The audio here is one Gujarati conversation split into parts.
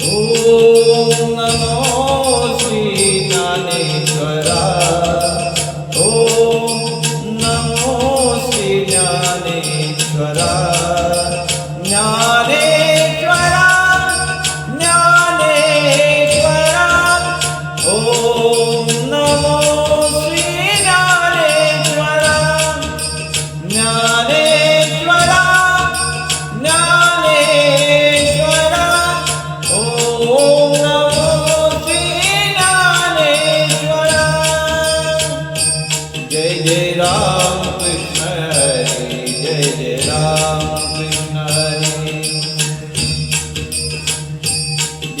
ఓ నమో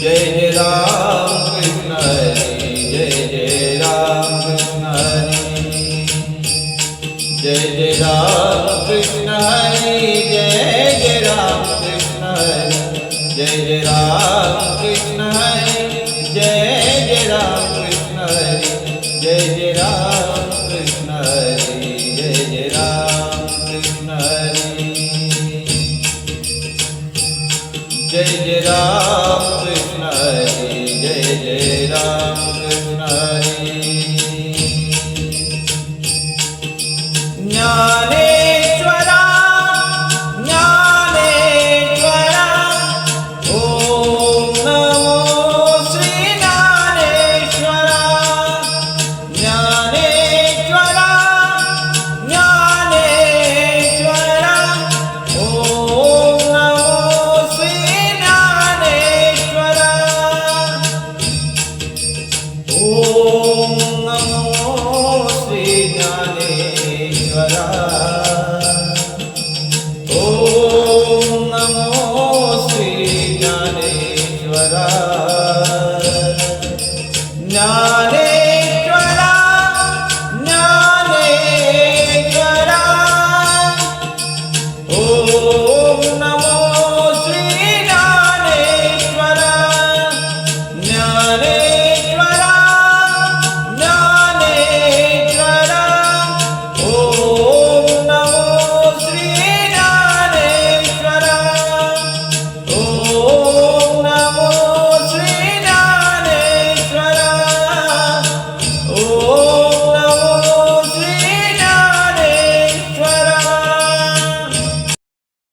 જય જય રામ કૃષ્ણ જય જય રામ કૃષ્ણ જય જય રામ કૃષ્ણ જય જય રામ કૃષ્ણ જય જય રામ કૃષ્ણ જય જય રામ કૃષ્ણ જય જય રામ કૃષ્ણ જય જય રામ કૃષ્ણ જય જય રામ Ram.